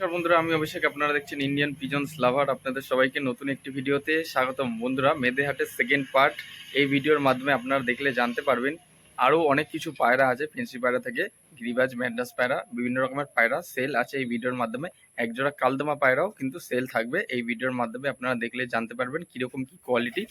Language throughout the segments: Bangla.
নমস্কার বন্ধুরা, আমি অভিষেক, আপনারা দেখছেন ইন্ডিয়ান পিজন্স লাভার আপনাদের সবাইকে নতুন একটি ভিডিওতে স্বাগতম। বন্ধুরা, মেদেহাটের সেকেন্ড পার্ট এই ভিডিওর মাধ্যমে আপনারা দেখলে জানতে পারবেন আরও অনেক কিছু পায়রা আছে, ফেন্সি পায়রা থেকে গিরিবাজ, ম্যান্ডাস পায়রা, বিভিন্ন রকমের পায়রা সেল আছে এই ভিডিওর মাধ্যমে। একজোড়া কালদমা পায়রাও কিন্তু সেল থাকবে এই ভিডিওর মাধ্যমে আপনারা দেখলে জানতে পারবেন কীরকম কী কোয়ালিটি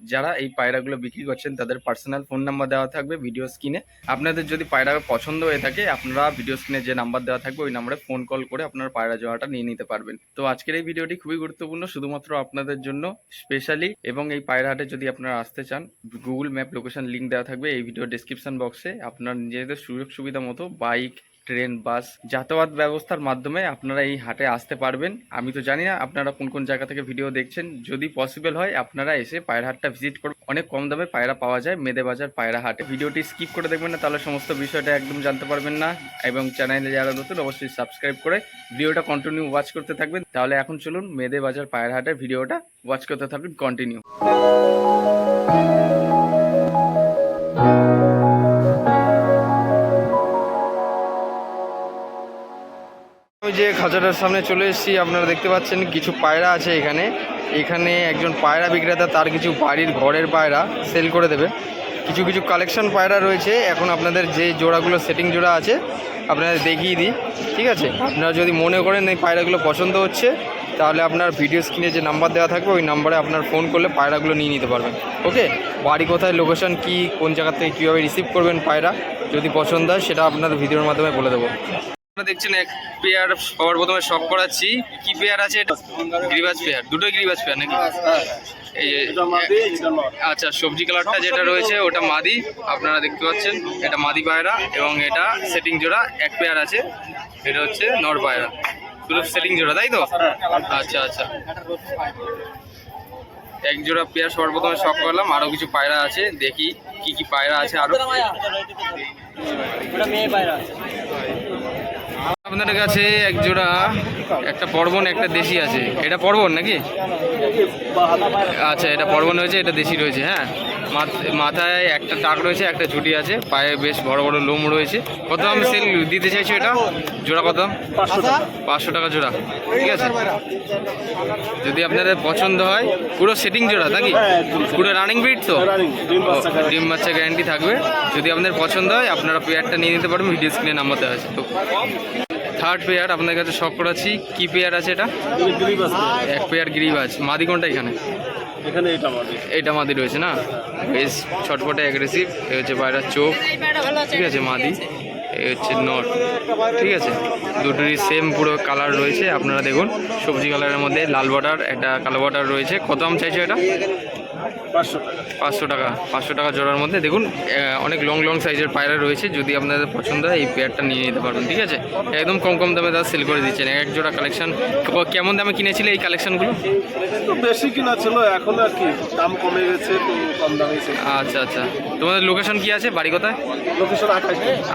যারা এই পায়রাগুলো বিক্রি করছেন, তাদের পার্সোনাল ফোন নাম্বার দেওয়া থাকবে ভিডিও স্ক্রিনে আপনাদের যদি পায়রা পছন্দ হয়ে থাকে, আপনারা ভিডিও স্ক্রিনে যে নাম্বার দেওয়া থাকবে, ওই নাম্বারে ফোন কল করে আপনার পায়রা জোড়াটা নিয়ে নিতে পারবেন। তো আজকের এই ভিডিওটি খুবই গুরুত্বপূর্ণ, শুধুমাত্র আপনাদের জন্য স্পেশালি এবং এই পায়রা হাটে যদি আপনারা আসতে চান গুগল ম্যাপ লোকেশন লিঙ্ক দেওয়া থাকবে এই ভিডিও ডিসক্রিপশন বক্সে আপনার নিজেদের সুযোগ সুবিধা মতো বাইক ট্রেন, বাস, যাতায়াত ব্যবস্থার মাধ্যমে আপনারা এই হাটে আসতে পারবেন। আমি তো জানি না আপনারা কোন কোন জায়গা থেকে ভিডিও দেখছেন। যদি পসিবল হয়, আপনারা এসে পায়রা হাটটা ভিজিট করুন। অনেক কম দামে পায়রা পাওয়া যায় মেদে বাজার পায়রা হাটে। ভিডিওটি স্কিপ করে দেখবেন না, তাহলে সমস্ত বিষয়টা একদম জানতে পারবেন না। এবং চ্যানেলে যারা নতুন, অবশ্যই সাবস্ক্রাইব করে ভিডিওটা কন্টিনিউ ওয়াচ করতে থাকবেন। তাহলে এখন চলুন মেদে বাজার পায়রা হাটের ভিডিওটা ওয়াচ করতে থাকবেন কন্টিনিউ যে খাঁচাটার সামনে চলে এসেছি, আপনারা দেখতে পাচ্ছেন কিছু পায়রা আছে এখানে। এখানে একজন পায়রা বিক্রেতা, তার কিছু বাড়ির ঘরের পায়রা সেল করে দেবে। কিছু কিছু কালেকশন পায়রা রয়েছে। এখন আপনাদের যে জোড়াগুলো সেটিং জোড়া আছে, আপনাদের দেখিয়ে দিই, ঠিক আছে? আপনারা যদি মনে করেন এই পায়রাগুলো পছন্দ হচ্ছে, তাহলে আপনার ভিডিও স্ক্রিনে যে নাম্বার দেওয়া থাকবে, ওই নাম্বারে আপনার ফোন করলে পায়রাগুলো নিয়ে নিতে পারবেন। ওকে? বাড়ি কোথায় লোকেশন কি, কোন জায়গা থেকে কীভাবে রিসিভ করবেন পায়রা, যদি পছন্দ হয় সেটা আপনাদের ভিডিওর মাধ্যমে বলে দেবো। আপনারা দেখছেন এক পেয়ার সবার প্রথমে শখ করাচ্ছি। কি পেয়ার আছে গ্রিবাজ পেয়ার দুটোই গ্রিবাজ পেয়ার নাকি? এই যে আচ্ছা সবজি কালারটা যেটা রয়েছে, ওটা মাদি, আপনারা দেখতে পাচ্ছেন। এটা মাদি পায়রা এবং এটা সেটিং জোড়া, এক পেয়ার আছে। এটা হচ্ছে নর পায়রা। দুটো সেটিং জোড়া, তাই তো? আচ্ছা আচ্ছা। এক জোড়া পেয়ার সবার প্রথমে শখ করলাম। আরও কিছু পায়রা আছে, দেখি কি কি পায়রা আছে আরও আপনাদের কাছে এক জোড়া, একটা পর্বন, একটা দেশি আছে। এটা পর্বন নাকি? আচ্ছা এটা পর্বন রয়েছে, এটা দেশি রয়েছে হ্যাঁ? মাথায় একটা টাক রয়েছে একটা ছুটি আছে পায়ে বেশ বড় বড় লোম রয়েছে। কত দাম সেল দিতে চাইছো এটা? জোড়া কত পাঁচশো টাকা। জোড়া। ঠিক আছে। যদি আপনাদের পছন্দ হয় পুরো সেটিং জোড়া নাকি? পুরো রানিং ব্রিড তো? ডিম বাচ্চা গ্যারান্টি থাকবে। যদি আপনাদের পছন্দ হয় আপনারা পেয়ারটা নিয়ে নিতে পারবেন ভিডিও স্ক্রিনে নাম্বার দেওয়া আছে। তো থার্ড পেয়ার আপনাদের কাছে শখ করাচ্ছি। কি পেয়ার আছে এটা? এক পেয়ার গিরিবাজ মাদি কোনটা এখানে? এখানে এটা মাদি এটা মাদি রয়েছে না? বেশ ছটপটে অ্যাগ্রেসিভ এ হচ্ছে বাইরের চোখ। ঠিক আছে মাদি। এই হচ্ছে নট ঠিক আছে? দুটোরই সেম পুরো কালার রয়েছে আপনারা দেখুন সবজি কালারের মধ্যে লাল বর্ডার একটা কালো বর্ডার রয়েছে। কত দাম চাইছো এটা? পাঁচশো টাকা। পাঁচশো টাকা জোড়ার মধ্যে। দেখুন অনেক লং লং সাইজের পায়রা রয়েছে যদি আপনাদের পছন্দ হয় এই পেয়ারটা নিয়ে নিতে পারবেন ঠিক আছে? একদম কম কম দামে তারা সেল করে দিচ্ছেন। এক জোড়া কালেকশন কেমন দামে কিনেছিলে এই কালেকশনগুলো বেশি কিনা ছিল এখন আর কি দাম কমে গেছে কম দামে আচ্ছা আচ্ছা। তোমাদের লোকেশন কি আছে? বাড়ি কোথায়? লোকেশন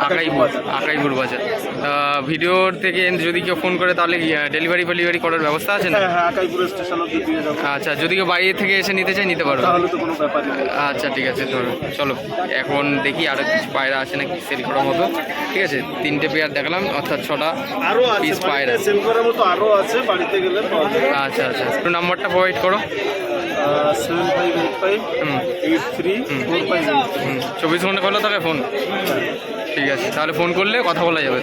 আকাইপুর আকাইপুর বাজার। আহ, ভিডিওর থেকে যদি কেউ ফোন করে তাহলে ডেলিভারি ফেলিভারি করার ব্যবস্থা আছে না? হ্যাঁ হ্যাঁ আচ্ছা যদি কেউ বাড়ি থেকে এসে নিতে চায় নিতে পারো। তাহলে তো কোনো ব্যাপারই নেই। আচ্ছা ঠিক আছে ধরো চলো এখন দেখি আরও কিছু পায়রা আছে নাকি সেল করার মতো। ঠিক আছে তিনটে পেয়ার দেখলাম অর্থাৎ ছটা আরও আছে পিস পায়রা। সেল করার মতো আরও আছে বাড়িতে গেলে আচ্ছা আচ্ছা একটু নাম্বারটা প্রোভাইড করো। চব্বিশ ঘণ্টা খোলা থাকে ফোন ঠিক আছে, তাহলে ফোন করলে কথা বলা যাবে।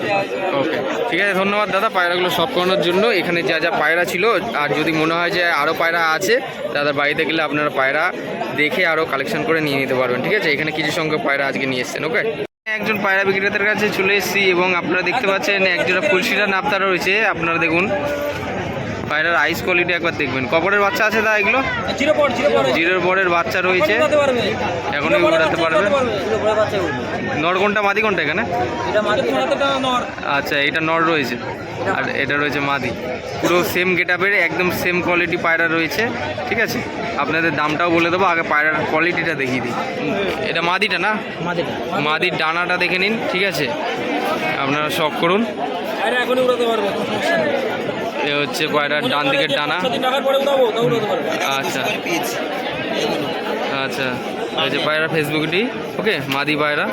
ওকে ঠিক আছে, ধন্যবাদ দাদা, পায়রাগুলো সব করানোর জন্য। এখানে যা যা পায়রা ছিল, আর যদি মনে হয় যে আরও পায়রা আছে, দাদা বাড়িতে গেলে আপনারা পায়রা দেখে আরও কালেকশন করে নিয়ে নিতে পারবেন, ঠিক আছে? এখানে কিছু সংখ্যক পায়রা আজকে নিয়ে এসছেন ওকে একজন পায়রা বিক্রেতার কাছে চলে এসেছি এবং আপনারা দেখতে পাচ্ছেন একজোড়া ফুলশিরা নাপতা রয়েছে। আপনারা দেখুন পায়রার আইস কোয়ালিটি একবার দেখবেন। কবরের বাচ্চা আছে দা এগুলো? জিরো পর জিরোর বরের বাচ্চা রয়েছে। এখনই উড়াতে পারবে নর কোনটা মাদি কোনটা এখানে? এটা মাঝে উড়াতে নর। আচ্ছা এটা নর রয়েছে। আর এটা রয়েছে মাদি। পুরো সেম গেটআপের একদম সেম কোয়ালিটি পায়রা রয়েছে। ঠিক আছে? আপনাদের দামটাও বলে দেবো আগে পায়রার কোয়ালিটিটা দেখিয়ে দিই। এটা মাদিটা না? মাদির ডানাটা দেখে নিন ঠিক আছে? আপনারা শখ করুন। আরে এখনই উড়াতে পারবে এ হচ্ছে পায়রার ডান দিকের ডানা? আচ্ছা। আচ্ছা এই হচ্ছে পায়রা ফেসবুকটি ওকে, মাদি পায়রা।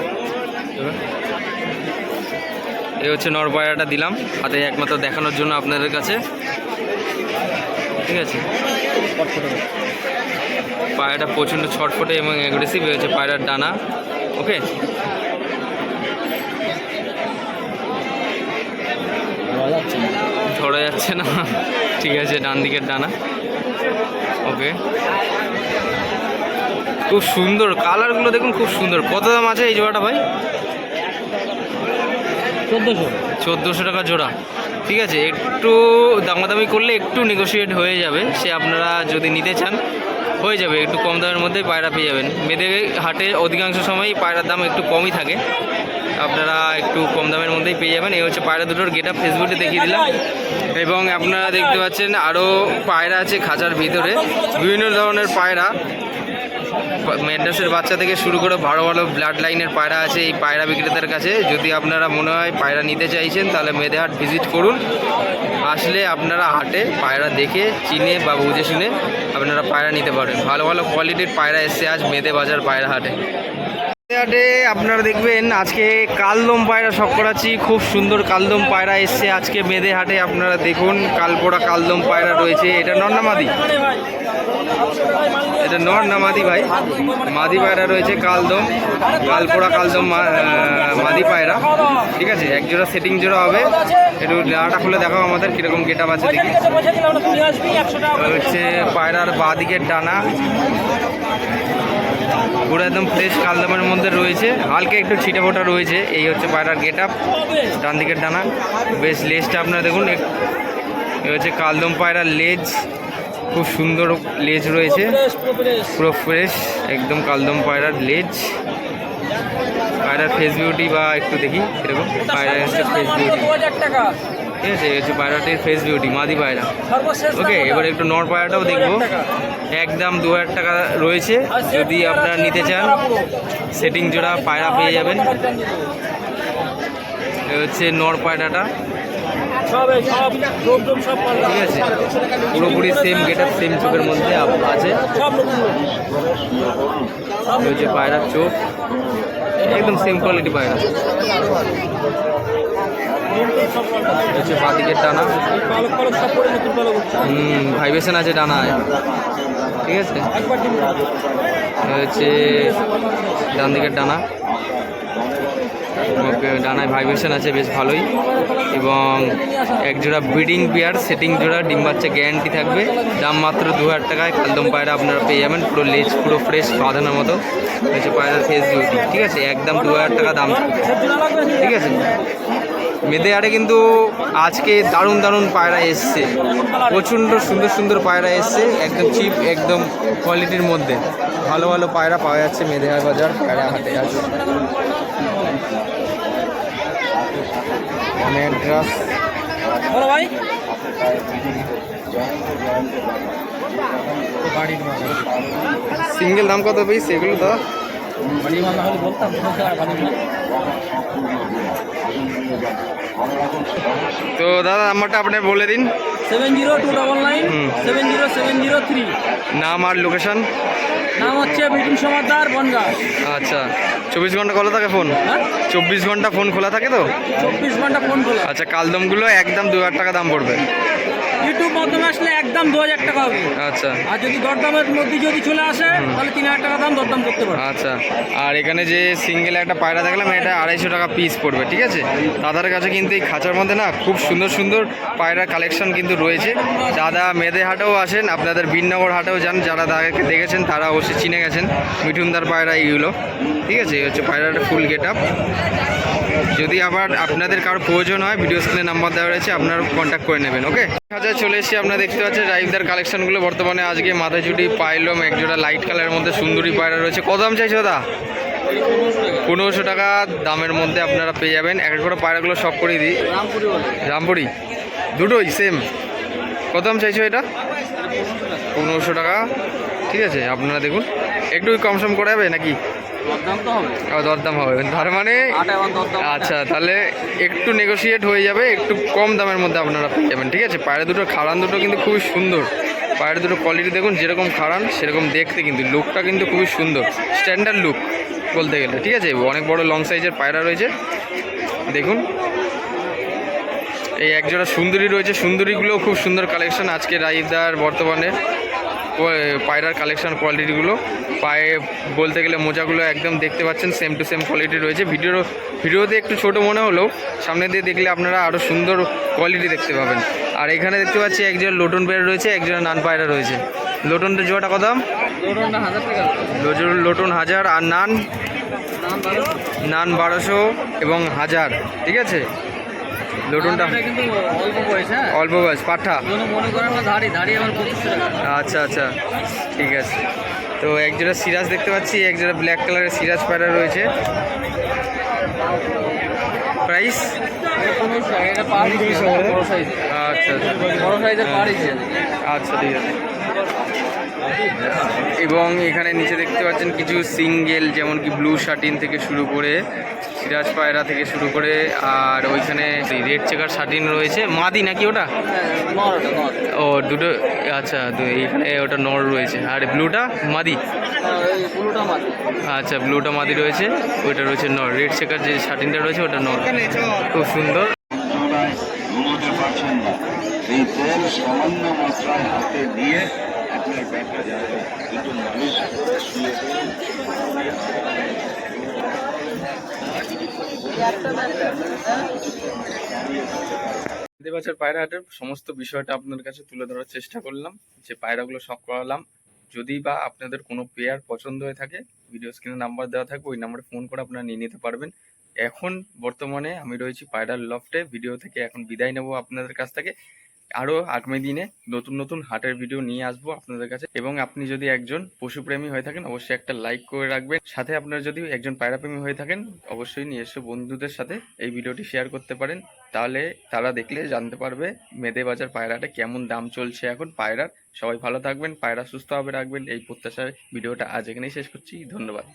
এই হচ্ছে নর পায়রাটা দিলাম, হাতে একমাত্র দেখানোর জন্য আপনাদের কাছে। ঠিক আছে? পায়রাটা প্রচণ্ড ছটফটে এবং অ্যাগ্রেসিভ হয়েছে পায়রার ডানা। ওকে ধরা যাচ্ছে না। ঠিক আছে ডান দিকের ডানা। ওকে খুব সুন্দর। কালারগুলো দেখুন খুব সুন্দর। কত দাম আছে এই জোড়াটা ভাই? চোদ্দোশো। চোদ্দোশো টাকা জোড়া। ঠিক আছে একটু দামাদামি করলে একটু নেগোসিয়েট হয়ে যাবে। সে আপনারা যদি নিতে চান হয়ে যাবে। একটু কম দামের মধ্যে পায়রা পেয়ে যাবেন। মেয়েদের হাটে অধিকাংশ সময়ই পায়রার দাম একটু কমই থাকে। আপনারা একটু কম দামের মধ্যেই পেয়ে যাবেন। এই হচ্ছে পায়রা দুটোর গেট আপ ফেসবুকে দেখিয়ে দিলাম। এবং আপনারা দেখতে পাচ্ছেন আরও পায়রা আছে খাঁচার ভিতরে। বিভিন্ন ধরনের পায়রা। মেডাসের বাচ্চা থেকে শুরু করে ভালো ভালো ব্লাড লাইনের পায়রা আছে এই পায়রা বিক্রেতার কাছে। যদি আপনারা মনে হয় পায়রা নিতে চাইছেন, তাহলে মেদেহাট ভিজিট করুন। আসলে আপনারা হাটে পায়রা দেখে, চিনে বা বুঝে শুনে আপনারা পায়রা নিতে পারেন ভালো ভালো কোয়ালিটির পায়রা এসছে আজ মেদে বাজার পায়রা হাটে। হাটে আপনারা দেখবেন আজকে কালদম পায়রা শখ করাচ্ছি। খুব সুন্দর কালদম পায়রা এসছে আজকে মেদে হাটে আপনারা দেখুন কালপোড়া কালদম পায়রা রয়েছে। এটা নন্নামাদি এটা নর না মাদি ভাই? মাদি পায়রা রয়েছে কালদম কালপোড়া কালদম মাদি পায়রা। ঠিক আছে? এক জোড়া সেটিং জোড়া হবে। একটু ডাটা খুলে দেখাও আমাদের কীরকম গেট আছে দেখি। হচ্ছে পায়রার বাঁ দিকের ডানা। পুরো একদম ফ্রেশ কালদমের মধ্যে রয়েছে। হালকা একটু ছিটে ফোটা রয়েছে। এই হচ্ছে পায়রার গেট আপ ডান দিকের ডানা। বেশ লেজটা আপনারা দেখুন এই হচ্ছে কালদম পায়রার লেজ। খুব সুন্দর লেজ রয়েছে। পুরো ফ্রেশ একদম কালদম পায়রার লেজ। পায়রার ফেস বিউটি বা একটু দেখি এরকম পায়রা ফেস বিউটি ঠিক আছে এই হচ্ছে পায়রাটির ফেস বিউটি মাদি পায়রা। ওকে এবার একটু নর পায়রাটাও দেখব। একদম দু হাজার টাকা রয়েছে। যদি আপনারা নিতে চান সেটিং জোড়া পায়রা পেয়ে যাবেন। হচ্ছে নর পায়রাটা। ঠিক আছে? পুরোপুরি সেম গেটার সেম চোখের মধ্যে আছে। হচ্ছে পায়রার চোখ। একদম সেম কোয়ালিটি পায়রা। হচ্ছে বাদিকের টানা হুম ভাইব্রেশন আছে ডানায়। ঠিক আছে? হচ্ছে ডান দিকের ডানা। ডানায় ভাইব্রেশন আছে, বেশ ভালোই। এবং এক জোড়া ব্রিডিং পেয়ার সেটিং জোড়া, ডিম বাচ্চা গ্যারান্টি থাকবে। দাম মাত্র দু হাজার টাকায় কালদম পায়রা আপনারা পেয়ে যাবেন। পুরো লেজ, পুরো ফ্রেশ বাঁধানোর মতো। হচ্ছে পায়রার ফেস ঠিক আছে, একদম দু হাজার টাকা দাম ঠিক আছে? মেদে আড়ে কিন্তু আজকে দারুণ দারুণ পায়রা এসছে। প্রচণ্ড সুন্দর সুন্দর পায়রা এসছে একদম চিপ একদম কোয়ালিটির মধ্যে। ভালো ভালো পায়রা পাওয়া যাচ্ছে মেদেহার বাজার পায়রা হাটে আছে ম্যাড্রাস বলো ভাই। সিঙ্গেল দাম কত পিস এগুলো তো বলতাম তো দাদা নাম্বারটা আপনি বলে দিন। Seven zero two double nine. Seven zero seven zero three. নাম আর লোকেশন নাম হচ্ছে বিপিন সমাদার বনগা। আচ্ছা। চব্বিশ ঘণ্টা খোলা থাকে ফোন হ্যাঁ? চব্বিশ ঘণ্টা ফোন খোলা থাকে তো? চব্বিশ ঘণ্টা ফোন খোলা। আচ্ছা কালদমগুলো একদম দু হাজার টাকা দাম পড়বে। ইউটিউব মাধ্যমে আসলে একদম দু হাজার টাকা হবে। আচ্ছা। আর যদি দরদামের মধ্যে যদি চলে আসে তাহলে তিন হাজার টাকা দাম দরদাম করতে পারবে। আচ্ছা। আর এখানে যে সিঙ্গেল একটা পায়রা দেখলাম এটা আড়াইশো টাকা পিস পড়বে ঠিক আছে? দাদার কাছে কিন্তু এই খাঁচার মধ্যে না খুব সুন্দর সুন্দর পায়রা কালেকশন কিন্তু রয়েছে। দাদা মেদে হাটেও আসেন আপনাদের বিননগর হাটেও যান যারা দাদাকে দেখেছেন তারা অবশ্যই চিনে গেছেন মিঠুনদার পায়রা এইগুলো ঠিক আছে? এই হচ্ছে পায়রাটা ফুল গেট আপ যদি আবার আপনাদের কারও প্রয়োজন হয় ভিডিও স্ক্রিনে নাম্বার দেওয়া রয়েছে আপনারা কন্ট্যাক্ট করে নেবেন ওকে হাজার চলে এসেছি, আপনারা দেখতে পাচ্ছেন রাইভদার কালেকশনগুলো। বর্তমানে আজকে মাথায় চুটি পাইলম একজোড়া লাইট কালারের মধ্যে সুন্দরী পায়রা রয়েছে। কত দাম চাইছো দাদা? পনেরোশো টাকা দামের মধ্যে আপনারা পেয়ে যাবেন। এক একটা পায়রাগুলো সব করে দিই। রামপুরি? দুটোই সেম কত দাম চাইছো এটা? পনেরোশো টাকা। ঠিক আছে, আপনারা দেখুন। একটু কম সম করে যাবে নাকি? দরদাম হবে। তার মানে আচ্ছা তাহলে একটু নেগোসিয়েট হয়ে যাবে একটু কম দামের মধ্যে আপনারা পেয়ে যাবেন ঠিক আছে? পায়রা দুটো খাড়ান দুটো কিন্তু খুবই সুন্দর। পায়রা দুটো কোয়ালিটি দেখুন যেরকম খাড়ান সেরকম দেখতে কিন্তু লুকটা কিন্তু খুবই সুন্দর। স্ট্যান্ডার্ড লুক বলতে গেলে ঠিক আছে? অনেক বড় লং সাইজের পায়রা রয়েছে। দেখুন। এই একজোড়া সুন্দরী রয়েছে। সুন্দরীগুলো খুব সুন্দর কালেকশন আজকে রাইদার বর্তমানে। পায়রার কালেকশন কোয়ালিটিগুলো পায়ে বলতে গেলে মোজাগুলো একদম দেখতে পাচ্ছেন সেম টু সেম কোয়ালিটি রয়েছে। ভিডিও ভিডিওতে একটু ছোট মনে হলেও সামনে দিয়ে দেখলে আপনারা আরও সুন্দর কোয়ালিটি দেখতে পাবেন। আর এখানে দেখতে পাচ্ছি একজন লোটন পায়রা রয়েছে, একজন নান পায়রা রয়েছে। লোটনটা জোয়াটা কত দাম? লোটন হাজার। আর নান নান বারোশো এবং হাজার। ঠিক আছে? লোটনটা অল্প বয়স হ্যাঁ? অল্প বয়স পাঠা। মনে করেন না ধাড়ি ধাড়ি আমার আচ্ছা আচ্ছা। ঠিক আছে। তো এক জোড়া সিরাজ দেখতে পাচ্ছি এক জোড়া ব্ল্যাক কালারের সিরাজ পায়রা রয়েছে। প্রাইস আচ্ছা আচ্ছা। আচ্ছা ঠিক আছে। এবং এখানে নিচে দেখতে পাচ্ছেন কিছু সিঙ্গেল যেমন কি ব্লু শার্টিন থেকে শুরু করে সিরাজ পায়রা থেকে শুরু করে, আর ওইখানে রেড চেকার শার্টিন রয়েছে। মাদি নাকি ওটা? ও, দুটো আচ্ছা তো এইখানে ওটা নর রয়েছে। আর ব্লুটা মাদি? আচ্ছা ব্লুটা মাদি রয়েছে, ওইটা রয়েছে নর। রেড চেকার যে শার্টিনটা রয়েছে, ওটা নর। খুব সুন্দর। এই তেল সামান্য মাত্রায় হাতে দিয়ে আপনার করে শুয়ে পড়ুন। দেবাচার পায়রা হাটের সমস্ত বিষয়টা আপনাদের কাছে তুলে ধরার চেষ্টা করলাম, যে পায়রাগুলো শখ করালাম যদি বা আপনাদের কোনো পেয়ার পছন্দ হয়ে থাকে ভিডিও স্ক্রিনে নাম্বার দেওয়া থাকবে, ওই নাম্বারে ফোন করে আপনারা নিয়ে নিতে পারবেন এখন বর্তমানে আমি রয়েছি পায়রার লফটে ভিডিও থেকে এখন বিদায় নেব আপনাদের কাছ থেকে আরও আগামী দিনে নতুন নতুন হাটের ভিডিও নিয়ে আসব আপনাদের কাছে। এবং আপনি যদি একজন পশুপ্রেমী হয়ে থাকেন, অবশ্যই একটা লাইক করে রাখবেন। সাথে আপনারা যদি একজন পায়রাপ্রেমী হয়ে থাকেন, অবশ্যই নিজস্ব বন্ধুদের সাথে এই ভিডিওটি শেয়ার করতে পারেন। তাহলে তারা দেখলে জানতে পারবে মেদে বাজার পায়রাটা কেমন দাম চলছে এখন পায়রার। সবাই ভালো থাকবেন, পায়রা সুস্থভাবে রাখবেন। এই প্রত্যাশায় ভিডিওটা আজ এখানেই শেষ করছি। ধন্যবাদ।